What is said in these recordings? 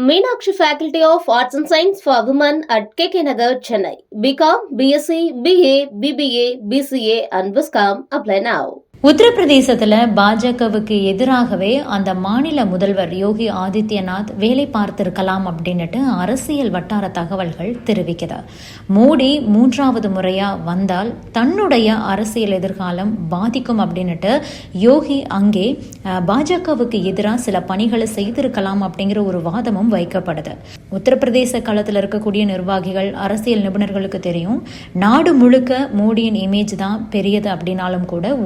Meenakshi faculty of arts and science for women at K K Nagar Chennai BCom BSc BA BBA BCA and viscom apply now உத்தரப்பிரதேசத்துல பாஜகவுக்கு எதிராகவே அந்த மாநில முதல்வர் யோகி ஆதித்யநாத் வேலை பார்த்திருக்கலாம் அப்படின்னுட்டு அரசியல் வட்டார தகவல்கள் தெரிவிக்குது. மோடி மூன்றாவது முறையா வந்தால் தன்னுடைய அரசியல் எதிர்காலம் பாதிக்கும் அப்படின்னுட்டு யோகி அங்கே பாஜகவுக்கு எதிராக சில பணிகளை செய்திருக்கலாம் அப்படிங்கிற ஒரு வாதமும் வைக்கப்படுது. உத்தரப்பிரதேச களத்தில் இருக்கக்கூடிய நிர்வாகிகள் அரசியல் நிபுணர்களுக்கு தெரியும் நாடு முழுக்க மோடியின் இமேஜ் தான் பெரியது அப்படின்னாலும் கூட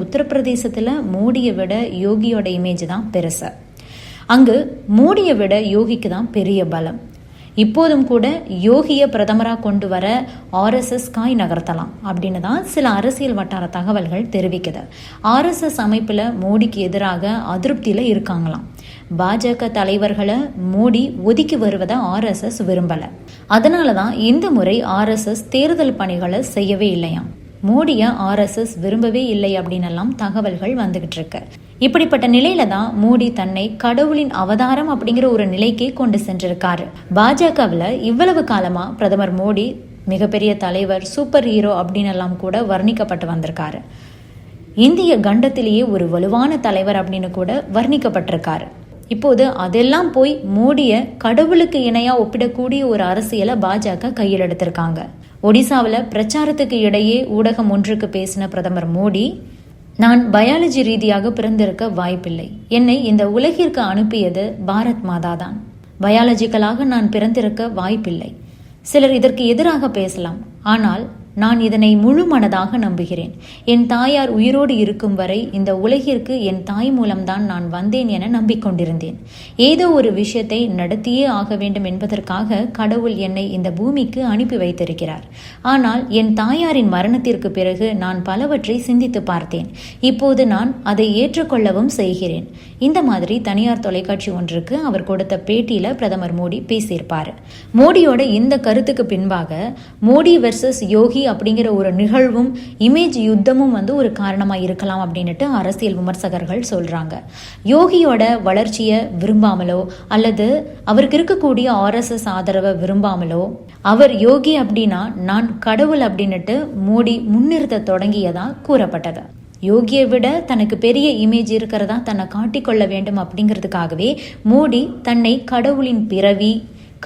உத்தரப்பிரதேசத்தில் மோடியை விட யோகியோட இமேஜ் தான் பெருசு. அங்கு மோடியை விட யோகிக்கு தான் பெரிய பலம். இப்போதும் கூட யோகியை பிரதமராக கொண்டு வர ஆர்எஸ்எஸ் காய் நகர்த்தலாம் அப்படின்னு தான் சில அரசியல் வட்டார தகவல்கள் தெரிவிக்குது. ஆர்எஸ்எஸ் அமைப்பில் மோடிக்கு எதிராக அதிருப்தியில் இருக்காங்களாம். பாஜக தலைவர்களை மோடி ஒதுக்கி வருவதை ஆர்எஸ்எஸ் விரும்பலை. அதனால தான் இந்த முறை ஆர்எஸ்எஸ் தேர்தல் பணிகளை செய்யவே இல்லையாம். மோடியை ஆர்எஸ்எஸ் விரும்பவே இல்லை அப்படின்னெல்லாம் தகவல்கள் வந்துகிட்டு இருக்கு. இப்படிப்பட்ட நிலையில தான் மோடி தன்னை கடவுளின் அவதாரம் அப்படிங்கிற ஒரு நிலைக்கே கொண்டு சென்றிருக்காரு. பாஜகவில் இவ்வளவு காலமா பிரதமர் மோடி மிகப்பெரிய தலைவர் சூப்பர் ஹீரோ அப்படின்னு எல்லாம் கூட வர்ணிக்கப்பட்டு வந்திருக்காரு. இந்திய கண்டத்திலேயே ஒரு வலுவான தலைவர் அப்படின்னு கூட வர்ணிக்கப்பட்டிருக்காரு. இப்போது அதெல்லாம் போய் மோடிய கடவுளுக்கு இணையா ஒப்பிடக்கூடிய ஒரு அரசியலை பாஜக கையில் எடுத்திருக்காங்க. ஒடிசாவில் பிரச்சாரத்துக்கு இடையே ஊடகம் ஒன்றுக்கு பேசின பிரதமர் மோடி நான் பயாலஜி ரீதியாக பிறந்திருக்க வாய்ப்பில்லை. என்னை இந்த உலகிற்கு அனுப்பியது பாரத் மாதா தான். பயாலஜிக்கலாக நான் பிறந்திருக்க வாய்ப்பில்லை. சிலர் இதற்கு எதிராக பேசலாம். ஆனால் நான் இதனை முழு மனதாக நம்புகிறேன். என் தாயார் உயிரோடு இருக்கும் வரை இந்த உலகிற்கு என் தாய் மூலம்தான் நான் வந்தேன் என நம்பிக்கொண்டிருந்தேன். ஏதோ ஒரு விஷயத்தை நடத்தியே ஆக வேண்டும் என்பதற்காக கடவுள் என்னை இந்த பூமிக்கு அனுப்பி வைத்திருக்கிறார். ஆனால் என் தாயாரின் மரணத்திற்கு பிறகு நான் பலவற்றை சிந்தித்து பார்த்தேன். இப்போது நான் அதை ஏற்றுக்கொள்ளவும் செய்கிறேன். இந்த மாதிரி தனியார் தொலைக்காட்சி ஒன்றுக்கு அவர் கொடுத்த பேட்டியில பிரதமர் மோடி பேசியிருப்பார். மோடியோட இந்த கருத்துக்கு பின்பாக மோடி வெர்சஸ் யோகி அப்படிங்கிற ஒரு நிகழ்வும் இமேஜ் யுத்தமும் வந்து ஒரு காரணமா இருக்கலாம் அப்படின்னுட்டு அரசியல் விமர்சகர்கள் சொல்றாங்க. யோகியோட வளர்ச்சியை விரும்பாமலோ அல்லது அவருக்கு இருக்கக்கூடிய ஆர்எஸ்எஸ் ஆதரவை விரும்பாமலோ அவர் யோகி அப்படின்னா நான் கடவுள் அப்படின்னுட்டு மோடி முன்னிறுத்த தொடங்கியதா கூறப்பட்டது. யோகியை விட தனக்கு பெரிய இமேஜ் இருக்கிறதா தன்னை காட்டிக்கொள்ள வேண்டும் அப்படிங்கிறதுக்காகவே மோடி தன்னை கடவுளின் பிறவி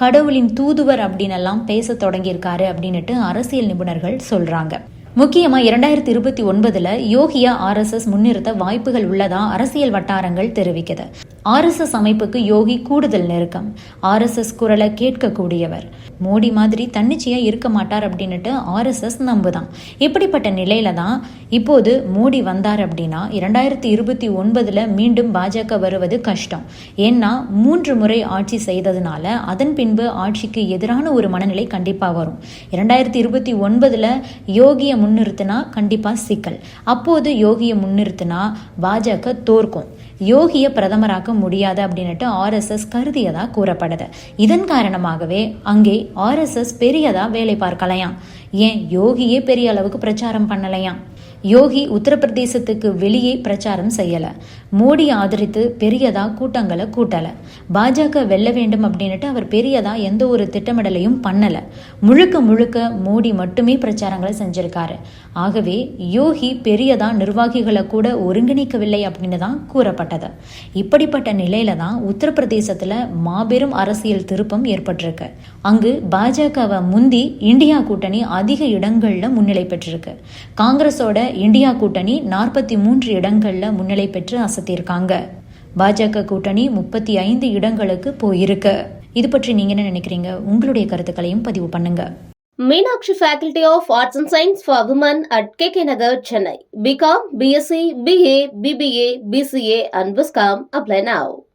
கடவுளின் தூதுவர் அப்படின்னு எல்லாம் பேச தொடங்கியிருக்காரு அப்படின்னுட்டு அரசியல் நிபுணர்கள் சொல்றாங்க. முக்கியமா இரண்டாயிரத்தி இருபத்தி ஒன்பதுல யோகியா ஆர்எஸ்எஸ் முன்னிறுத்த வாய்ப்புகள் உள்ளதா அரசியல் வட்டாரங்கள் தெரிவிக்குது. ஆர்எஸ்எஸ் அமைப்புக்கு யோகி கூடுதல் நெருக்கம். ஆர்எஸ்எஸ் குரலை கேட்கக்கூடியவர். மோடி மாதிரி தன்னிச்சையா இருக்க மாட்டார் அப்படின்னுட்டு ஆர்எஸ்எஸ் நம்புதான். இப்படிப்பட்ட நிலையில தான் இப்போது மோடி வந்தார் அப்படின்னா இரண்டாயிரத்தி இருபத்தி ஒன்பதுல மீண்டும் பாஜக வருவது கஷ்டம். ஏன்னா மூன்று முறை ஆட்சி செய்ததுனால அதன் பின்பு ஆட்சிக்கு எதிரான ஒரு மனநிலை கண்டிப்பாக வரும். இரண்டாயிரத்தி இருபத்தி ஒன்பதுல யோகியை முன்னிறுத்தினா கண்டிப்பா சிக்கல். அப்போது யோகியை முன்னிறுத்தினா பாஜக தோற்கும். யோகியை பிரதமராக்க முடியாது அப்படின்னுட்டு ஆர்எஸ்எஸ் கருதியதா கூறப்படுது. இதன் காரணமாகவே அங்கே ஆர்எஸ்எஸ் பெரியதா வேலை பார்க்கலையாம். ஏன்? யோகியே பெரிய அளவுக்கு பிரச்சாரம் பண்ணலையாம். யோகி உத்தரப்பிரதேசத்துக்கு வெளியே பிரச்சாரம் செய்யல. மோடி ஆதரித்து பெரியதாக கூட்டங்களை கூட்டலை. பாஜக வெல்ல வேண்டும் அப்படின்னுட்டு அவர் பெரியதாக எந்த ஒரு திட்டமிடலையும் பண்ணலை. முழுக்க முழுக்க மோடி மட்டுமே பிரச்சாரங்களை செஞ்சிருக்காரு. ஆகவே யோகி பெரியதா நிர்வாகிகளை கூட ஒருங்கிணைக்கவில்லை அப்படின்னு தான் கூறப்பட்டது. இப்படிப்பட்ட நிலையில தான் உத்தரப்பிரதேசத்தில் மாபெரும் அரசியல் திருப்பம் ஏற்பட்டிருக்கு. அங்கு பாஜகவை முந்தி இந்தியா கூட்டணி அதிக இடங்களில் முன்னிலை பெற்றிருக்கு. காங்கிரஸோட இந்தியா கூட்டணி நாற்பத்தி மூன்று இடங்களில் முன்னிலை பெற்று அசத்தியிருக்காங்க பாஜக கூட்டணி முப்பத்தி ஐந்து இடங்களுக்கு போயிருக்கு இது பற்றி நீங்க என்ன நினைக்கிறீங்க உங்களுடைய கருத்துக்களையும் பதிவு பண்ணுங்க Meenakshi faculty of arts and science for woman at K K Nagar Chennai BCom BSc BA BBA BCA and viscom apply now